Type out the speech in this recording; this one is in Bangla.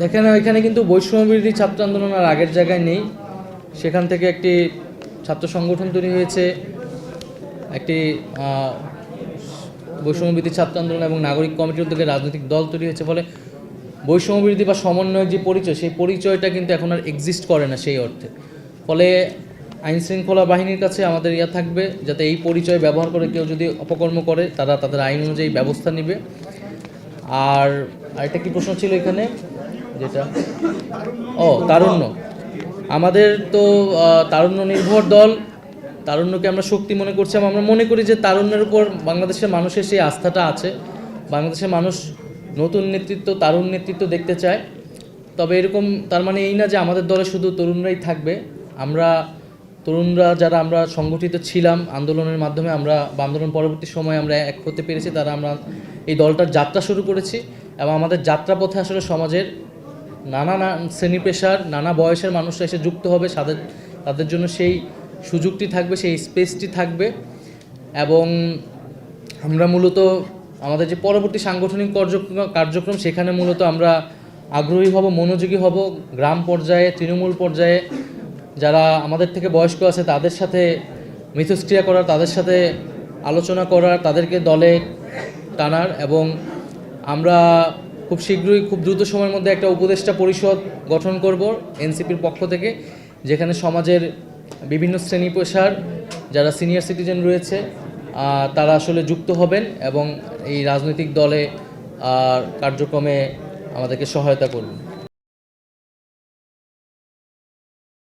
দেখেন এখানে কিন্তু বৈষম্যবিরোধী ছাত্র আন্দোলন আর আগের জায়গায় নেই। সেখান থেকে একটি ছাত্র সংগঠন তৈরি হয়েছে, একটি বৈষম্যবিরোধী ছাত্র আন্দোলন এবং নাগরিক কমিটির উদ্যোগে রাজনৈতিক দল তৈরি হয়েছে। ফলে বৈষম্যবিরোধী বা সমন্বয়ের যে পরিচয়, সেই পরিচয়টা কিন্তু এখন আর এক্সিস্ট করে না সেই অর্থে। ফলে আইন শৃঙ্খলা বাহিনীর কাছে আমাদের ইয়া থাকবে, যাতে এই পরিচয় ব্যবহার করে কেউ যদি অপকর্ম করে, তারা তাদের আইন অনুযায়ী ব্যবস্থা নেবে। আর আরেকটা কি প্রশ্ন ছিল এখানে? যেটা? ও, তারুণ্য। আমাদের তো তারুণ্য নির্ভর দল। তারুণ্যকে আমরা শক্তি মনে করছি আমরা মনে করি যে তারুণ্যের উপর বাংলাদেশের মানুষের সেই আস্থাটা আছে। বাংলাদেশের মানুষ নতুন নেতৃত্ব, তারুণ নেতৃত্ব দেখতে চায়। তবে এরকম, তার মানে এই না যে আমাদের দলে শুধু তরুণরাই থাকবে। আমরা, তরুণরা যারা আমরা সংগঠিত ছিলাম আন্দোলনের মাধ্যমে, আমরা আন্দোলন পরবর্তী সময়ে আমরা এক হতে পেরেছি, তারা আমরা এই দলটার যাত্রা শুরু করেছি। এবং আমাদের যাত্রাপথে আসলে সমাজের নানা শ্রেণি পেশার, নানা বয়সের মানুষরা এসে যুক্ত হবে। তাদের তাদের জন্য সেই সুযোগটি থাকবে, সেই স্পেসটি থাকবে। এবং আমরা মূলত আমাদের যে পরবর্তী সাংগঠনিক কার্যক্রম, সেখানে মূলত আমরা আগ্রহী হব, মনোযোগী হব। গ্রাম পর্যায়ে, তৃণমূল পর্যায়ে যারা আমাদের থেকে বয়স্ক আছে, তাদের সাথে মিথস্ক্রিয়া করার, তাদের সাথে আলোচনা করার, তাদেরকে দলে টানার। এবং আমরা খুব শীঘ্রই, খুব দ্রুত সময়ের মধ্যে একটা উপদেষ্টা পরিষদ গঠন করব এনসিপির পক্ষ থেকে, যেখানে সমাজের বিভিন্ন শ্রেণি পেশার যারা সিনিয়র সিটিজেন রয়েছে তারা আসলে যুক্ত হবেন এবং এই রাজনৈতিক দলে কার্যক্রমে আমাদেরকে সহায়তা করবেন।